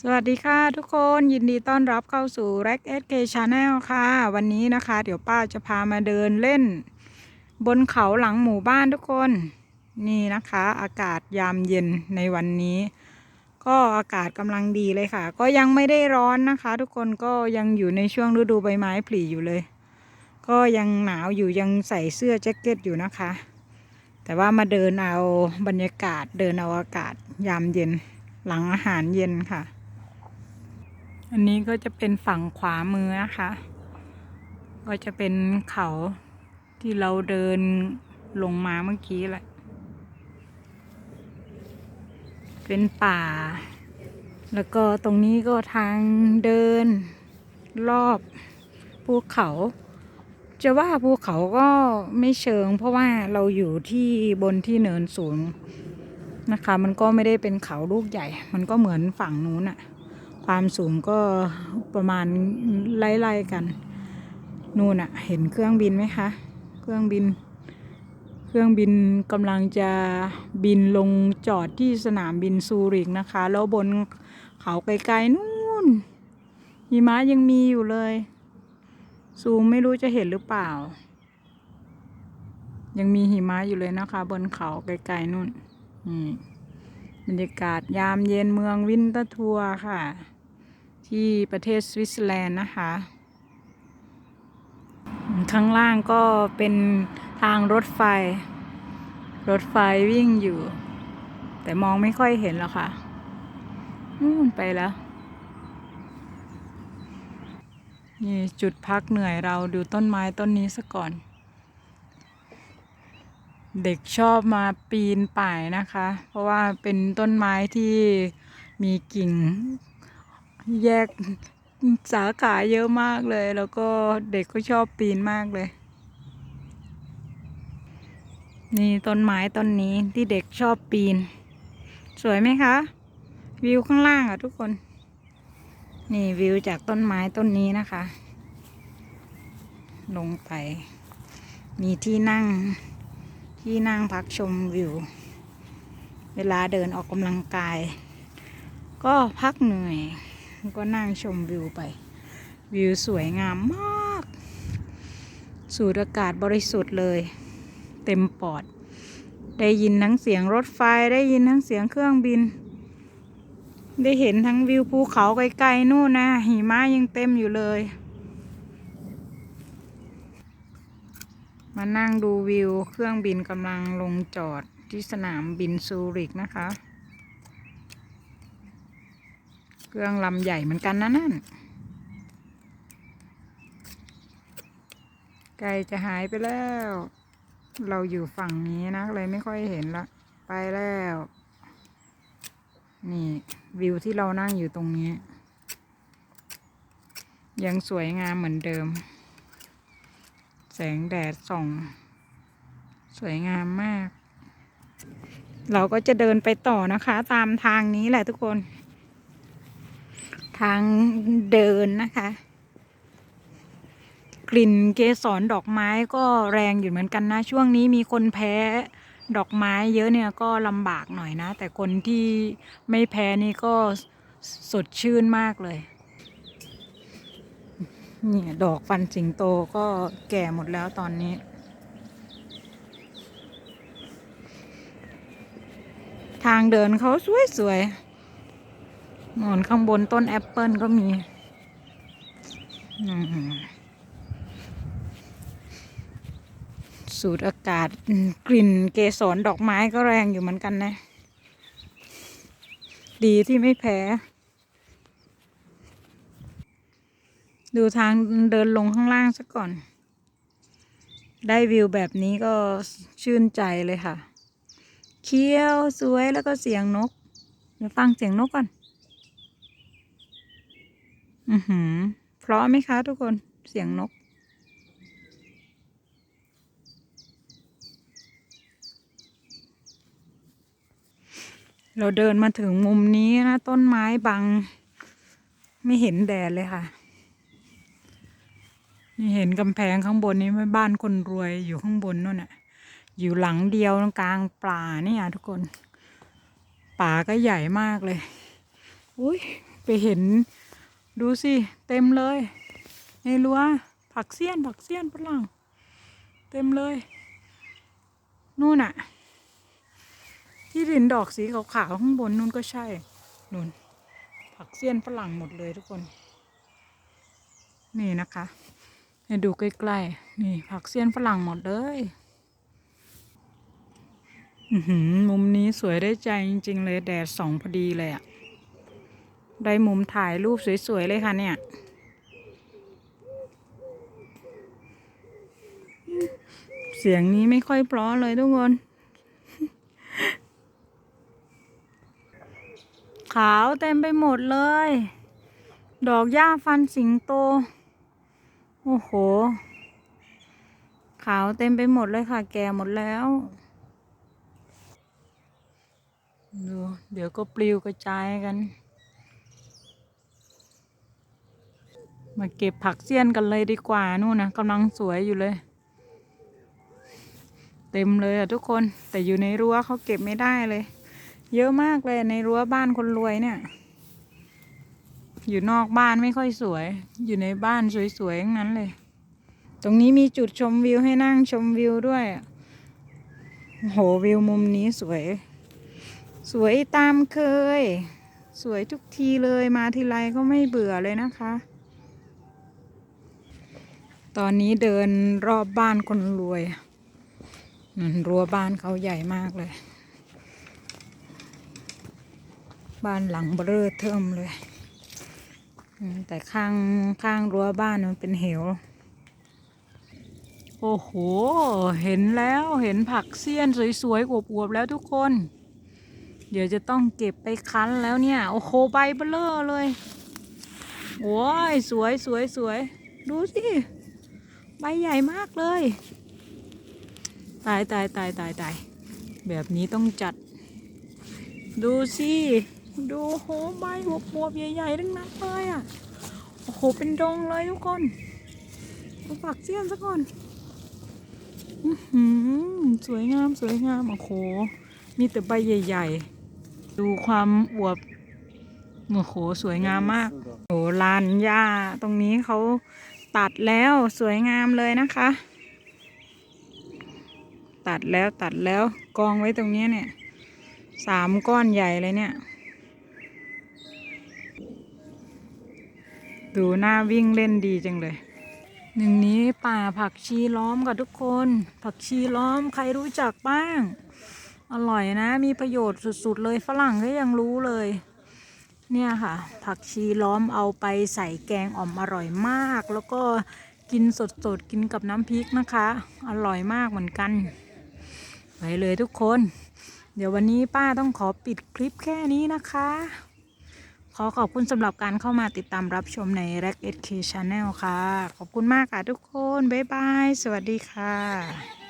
สวัสดีค่ะทุกคนยินดีต้อนรับเข้าสู่ r e c s k Channel ค่ะ วันนี้นะคะ เดี๋ยวป้าจะพามาเดินเล่น บนเขาหลังหมู่บ้านทุกคน นี่นะคะ อากาศยามเย็นในวันนี้ ก็อากาศกำลังดีเลยค่ะ ก็ยังไม่ได้ร้อนนะคะ ทุกคนก็ยังอยู่ในช่วงฤดูใบไม้ผลิอยู่เลย ก็ยังหนาวอยู่ยังใส่เสื้อแจ็คเก็ตอยู่นะคะ แต่ว่ามาเดินเอาบรรยากาศเดินเอาอากาศยามเย็น หลังอาหารเย็นค่ะ อันนี้ก็จะเป็นฝั่งขวามือนะคะ ก็จะเป็นเขาที่เราเดินลงมาเมื่อกี้แหละ เป็นป่า แล้วก็ตรงนี้ก็ทางเดินรอบภูเขา จะว่าภูเขาก็ไม่เชิง เพราะว่าเราอยู่ที่บนที่เนินสูงนะคะ มันก็ไม่ได้เป็นเขาลูกใหญ่ มันก็เหมือนฝั่งนู้นอะ ความสูงก็ประมาณไล่ๆกันนู่นอะเห็นเครื่องบินไหมคะ เครื่องบิน เครื่องบินกำลังจะบินลงจอดที่สนามบินซูริกนะคะ แล้วบนเขาไกลๆนู่นหิมะยังมีอยู่เลย ซูมไม่รู้จะเห็นหรือเปล่า ยังมีหิมะอยู่เลยนะคะ บนเขาไกลๆนู่นนี่บรรยากาศยามเย็นเมืองวินเตอร์ทัวร์ค่ะ ที่ประเทศสวิตเซอร์แลนด์นะคะ ข้างล่างก็เป็นทางรถไฟ รถไฟวิ่งอยู่ แต่มองไม่ค่อยเห็นแล้วค่ะนู่นไปแล้ว นี่จุดพักเหนื่อยเราดูต้นไม้ต้นนี้ซะก่อน เด็กชอบมาปีนป่ายนะคะ เพราะว่าเป็นต้นไม้ที่มีกิ่ง แยกสาขาเยอะมากเลย แล้วก็เด็กก็ชอบปีนมากเลย นี่ต้นไม้ต้นนี้ที่เด็กชอบปีน สวยไหมคะ วิวข้างล่างอะทุกคน นี่วิวจากต้นไม้ต้นนี้นะคะ ลงไป มีที่นั่ง ที่นั่งพักชมวิว เวลาเดินออกกำลังกาย ก็พักเหนื่อย ก็นั่งชมวิวไป วิวสวยงามมาก สูดอากาศบริสุทธิ์เลย เต็มปอด ได้ยินทั้งเสียงรถไฟได้ยินทั้งเสียงเครื่องบิน ได้เห็นทั้งวิวภูเขาไกลๆนู่นนะหิมะยังเต็มอยู่เลย มานั่งดูวิวเครื่องบินกำลังลงจอดที่สนามบินซูริกนะคะ เครื่องลำใหญ่เหมือนกันนะนั่น ไกลจะหายไปแล้ว เราอยู่ฝั่งนี้นะเลยไม่ค่อยเห็นละ ไปแล้ว นี่วิวที่เรานั่งอยู่ตรงนี้ ยังสวยงามเหมือนเดิม แสงแดดส่อง สวยงามมาก เราก็จะเดินไปต่อนะคะ ตามทางนี้แหละทุกคน ทางเดินนะคะ กลิ่นเกสรดอกไม้ก็แรงอยู่เหมือนกันนะ ช่วงนี้มีคนแพ้ดอกไม้เยอะเนี่ยก็ลำบากหน่อยนะ แต่คนที่ไม่แพ้นี่ก็สดชื่นมากเลยเนี่ยดอกฟันสิงโตก็แก่หมดแล้วตอนนี้ ทางเดินเขาสวยๆ นอนข้างบนต้นแอปเปิลก็มีสูดอากาศกลิ่นเกสรดอกไม้ก็แรงอยู่เหมือนกันนะ ดีที่ไม่แพ้ ดูทางเดินลงข้างล่างซะก่อน ได้วิวแบบนี้ก็ชื่นใจเลยค่ะ เคี้ยวสวยแล้วก็เสียงนก เดี๋ยวฟังเสียงนกก่อน อือหือ เพราะไหมคะทุกคนเสียงนก เราเดินมาถึงมุมนี้นะ ต้นไม้บัง ไม่เห็นแดดเลยค่ะนี่เห็นกำแพงข้างบนนี้ไม่บ้านคนรวยอยู่ข้างบนนู่นน่ะ อยู่หลังเดียวกลางป่านี่อะทุกคน ป่าก็ใหญ่มากเลย อุ้ยไปเห็น ดูสิ เต็มเลย ในรั้วผักเสี้ยน ผักเสี้ยนฝรั่งเต็มเลย นู่นอะที่ดินดอกสีขาวๆข้างบนนู่นก็ใช่นู่นผักเสี้ยนฝรั่งหมดเลยทุกคน นี่นะคะให้ดูใกล้ๆนี่ผักเสี้ยนฝรั่งหมดเลยมุมนี้สวยได้ใจจริง ๆ เลยแดดส่องพอดีเลยอะ ได้มุมถ่ายรูปสวย ๆ เลยค่ะเนี่ย เสียงนี้ไม่ค่อยเพราะเลยทุกคน ขาวเต็มไปหมดเลย ดอกหญ้าฟันสิงโต โอ้โห ขาวเต็มไปหมดเลยค่ะ แก่หมดแล้วดูเดี๋ยวก็ปลิวกระจายกัน มาเก็บผักเสี้ยนกันเลยดีกว่านู่นนะกำลังสวยอยู่เลย เต็มเลยอะทุกคนแต่อยู่ในรั้วเขาเก็บไม่ได้เลย เยอะมากเลยในรั้วบ้านคนรวยเนี่ย อยู่นอกบ้านไม่ค่อยสวย อยู่ในบ้านสวยๆทั้งนั้นเลย ตรงนี้มีจุดชมวิวให้นั่งชมวิวด้วยโอ้โหวิวมุมนี้สวย สวยตามเคย สวยทุกทีเลยมาทีไรก็ไม่เบื่อเลยนะคะ ตอนนี้เดินรอบบ้านคนรวยนั่นรั้วบ้านเขาใหญ่มากเลย บ้านหลังเบ้อเทิมเลย แต่ข้างข้างรั้วบ้านมันเป็นเหว โอ้โห เห็นแล้วเห็นผักเสี้ยนสวยๆอวบๆแล้วทุกคน เดี๋ยวจะต้องเก็บไปคั้นแล้วเนี่ย โอ้โหใบเบลอเลยโอ้ยสวยสวยสวยดูสิ ใบใหญ่มากเลย ตายตายตายตายตายแบบนี้ต้องจัด ดูสิ ดูโหใบหวบๆใหญ่ๆทั้งนั้นเลยอะ โอ้โห เป็นดงเลยทุกคนมาฝักเสี้ยนซะก่อนอื้อหือสวยงามสวยงาม โอ้โห มีแต่ใบใหญ่ ๆ ดูความอวบโอ้โห สวยงามมาก โอ้ลานหญ้าตรงนี้เขา ตัดแล้วสวยงามเลยนะคะ ตัดแล้วตัดแล้วกองไว้ตรงนี้เนี่ยสามก้อนใหญ่เลยเนี่ย ดูหน้าวิ่งเล่นดีจังเลยหนึ่งนี้ป่าผักชีล้อมกับทุกคน ผักชีล้อมใครรู้จักบ้าง อร่อยนะมีประโยชน์สุดๆเลยฝรั่งก็ยังรู้เลย เนี่ยค่ะ ผักชีล้อมเอาไปใส่แกงอ่อมอร่อยมาก แล้วก็กินสดๆ กินกับน้ำพริกนะคะ อร่อยมากเหมือนกัน ไปเลยทุกคน เดี๋ยววันนี้ป้าต้องขอปิดคลิปแค่นี้นะคะ ขอขอบคุณสำหรับการเข้ามาติดตามรับชมใน r a c เ k Channel ค่ะ ขอบคุณมากค่ะทุกคน บ๊ายบาย สวัสดีค่ะ